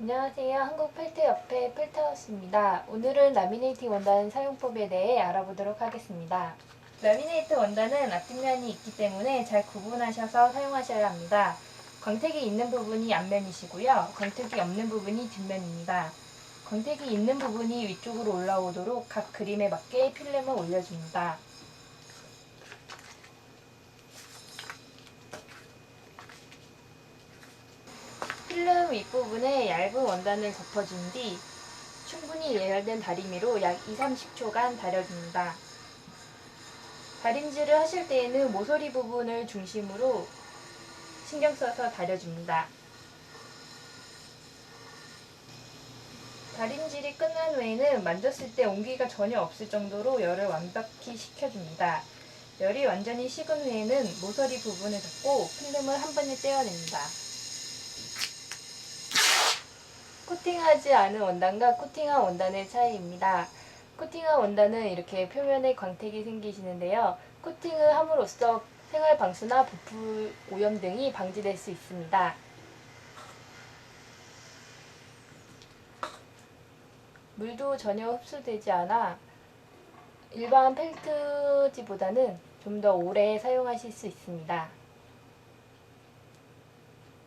안녕하세요. 한국 펠트협회 펠트하우스입니다. 오늘은 라미네이팅 원단 사용법에 대해 알아보도록 하겠습니다. 라미네이트 원단은 앞뒷면이 있기 때문에 잘 구분하셔서 사용하셔야 합니다. 광택이 있는 부분이 앞면이시고요. 광택이 없는 부분이 뒷면입니다. 광택이 있는 부분이 위쪽으로 올라오도록 각 그림에 맞게 필름을 올려줍니다. 필름 윗부분에 얇은 원단을 덮어준 뒤 충분히 예열된 다리미로 약 2, 30초간 다려줍니다. 다림질을 하실 때에는 모서리 부분을 중심으로 신경 써서 다려줍니다. 다림질이 끝난 후에는 만졌을 때 온기가 전혀 없을 정도로 열을 완벽히 식혀줍니다. 열이 완전히 식은 후에는 모서리 부분을 덮고 필름을 한 번에 떼어냅니다. 코팅하지 않은 원단과 코팅한 원단의 차이입니다. 코팅한 원단은 이렇게 표면에 광택이 생기시는데요. 코팅을 함으로써 생활 방수나 부풀 오염 등이 방지될 수 있습니다. 물도 전혀 흡수되지 않아 일반 펠트지보다는 좀 더 오래 사용하실 수 있습니다.